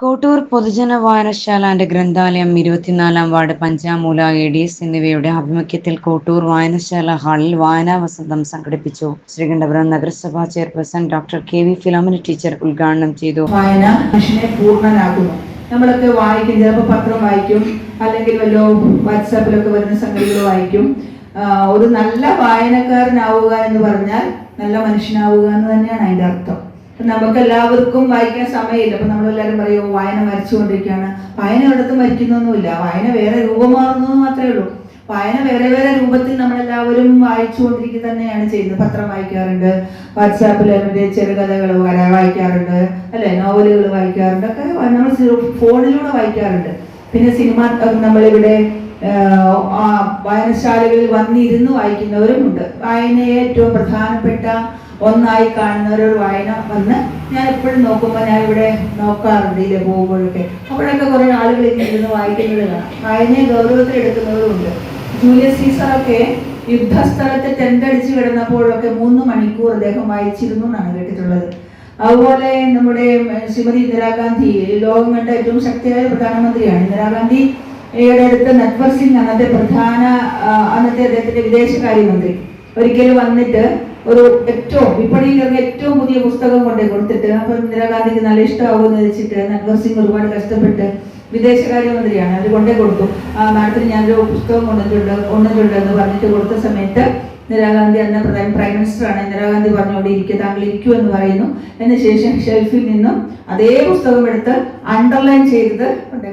കോട്ടൂർ പൊതുജന വായനശാല ആൻഡ് ഗ്രന്ഥാലയം ഇരുപത്തിനാലാം ward Panchamoola A D S എന്നിവയുടെ ആഭിമുഖ്യത്തിൽ കോട്ടൂർ വായനശാല ഹാളിൽ വായനാ വസന്തം സംഘടിപ്പിച്ചു. ശ്രീകണ്ഠപുരം നഗരസഭാ chairperson doctor K V Philomina teacher ഉദ്ഘാടനം ചെയ്തു. വായന മനുഷ്യനെ പൂർണനാക്കുന്നു. നമ്മളൊക്കെ വായിക്കും ചിലപ്പോൾ പത്രം വായിക്കും അല്ലെങ്കിൽ വല്ലോ വാട്സാപ്പിലൊക്കെ വരുന്ന സംഗതികൾ വായിക്കും. ഒരു നല്ല വായനക്കാരനാവുക എന്ന് പറഞ്ഞാൽ നല്ല മനുഷ്യനാവുക എന്ന് തന്നെയാണ് അതിന്റെ അർത്ഥം. നമുക്ക് എല്ലാവർക്കും വായിക്കാൻ സമയമില്ല. അപ്പൊ നമ്മളെല്ലാവരും പറയും വായന മരിച്ചുകൊണ്ടിരിക്കുകയാണ്. വായന എവിടത്തും മരിക്കുന്നൊന്നുമില്ല. വായന വേറെ രൂപം മാറുന്നത് മാത്രമേ ഉള്ളൂ. വായന വേറെ വേറെ രൂപത്തിൽ നമ്മളെല്ലാവരും വായിച്ചുകൊണ്ടിരിക്കുക തന്നെയാണ് ചെയ്യുന്നത്. പത്രം വായിക്കാറുണ്ട് വാട്സാപ്പിൽ അവരുടെ ചെറുകഥകൾ വായിക്കാറുണ്ട് അല്ലെ? നോവലുകൾ വായിക്കാറുണ്ട്. ഒക്കെ നമ്മൾ ഫോണിലൂടെ വായിക്കാറുണ്ട്. പിന്നെ സിനിമ നമ്മളിവിടെ വായനശാലകളിൽ വന്നിരുന്ന് വായിക്കുന്നവരും ഉണ്ട്. വായനയെ ഏറ്റവും പ്രധാനപ്പെട്ട ഒന്നായി കാണുന്നവരൊരു വായന വന്ന് ഞാൻ എപ്പോഴും നോക്കുമ്പോൾ ഞാൻ ഇവിടെ നോക്കാറുണ്ട് ഇല്ലേ പോകുമ്പോഴൊക്കെ. അപ്പോഴൊക്കെ കുറെ ആളുകൾ ഇരുന്ന് വായിക്കുന്നത് കാണാം. വായനയെ ഗൗരവത്തിൽ എടുക്കുന്നവരുണ്ട് ജൂലിയസ് സീസറൊക്കെ യുദ്ധസ്ഥലത്ത് ടെന്റടിച്ച് കിടന്നപ്പോഴൊക്കെ മൂന്ന് മണിക്കൂർ അദ്ദേഹം വായിച്ചിരുന്നു എന്നാണ് കേട്ടിട്ടുള്ളത്. അതുപോലെ നമ്മുടെ ശ്രീമതി ഇന്ദിരാഗാന്ധി ലോകം കണ്ട ഏറ്റവും ശക്തിയായ പ്രധാനമന്ത്രിയാണ്. ഇന്ദിരാഗാന്ധി യുടെ അടുത്ത് നട്വർ സിംഗ് അന്നത്തെ പ്രധാന അന്നത്തെ അദ്ദേഹത്തിന്റെ വിദേശകാര്യമന്ത്രി ഒരിക്കൽ വന്നിട്ട് ഒരു ഏറ്റവും ഇറങ്ങിയ ഏറ്റവും പുതിയ പുസ്തകം കൊണ്ടേ കൊടുത്തിട്ട് അപ്പൊ ഇന്ദിരാഗാന്ധിക്ക് നല്ല ഇഷ്ടമാകുമെന്ന് വെച്ചിട്ട് നട്വർ സിംഗ് ഒരുപാട് കഷ്ടപ്പെട്ട് വിദേശകാര്യമന്ത്രിയാണ്. അത് കൊണ്ടേ കൊടുത്തു. ആ മാഡത്തിന് ഞാനൊരു പുസ്തകം കൊണ്ടിട്ടുണ്ട് കൊണ്ടിട്ടുണ്ട് എന്ന് പറഞ്ഞിട്ട് കൊടുത്ത സമയത്ത് ഇന്ദിരാഗാന്ധി അന്ന് പ്രൈം മിനിസ്റ്ററാണ്. ഇന്ദിരാഗാന്ധി പറഞ്ഞുകൊണ്ട് ഇരിക്കുക താങ്കൾ ഇരിക്കൂ എന്ന് പറയുന്നു. എന്ന ശേഷം ഷെൽഫിൽ നിന്നും അതേ പുസ്തകം എടുത്ത് അണ്ടർലൈൻ ചെയ്തത്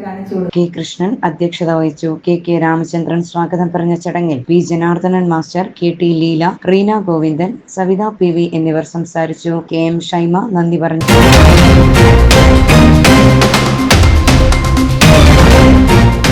കാണിച്ചു കെ കൃഷ്ണൻ അധ്യക്ഷത വഹിച്ചു. കെ കെ രാമചന്ദ്രൻ സ്വാഗതം പറഞ്ഞ ചടങ്ങിൽ P Janardhanan master K T Leela Reena Govindan Savitha P V എന്നിവർ സംസാരിച്ചു. കെ എം ഷൈമ നന്ദി പറഞ്ഞു.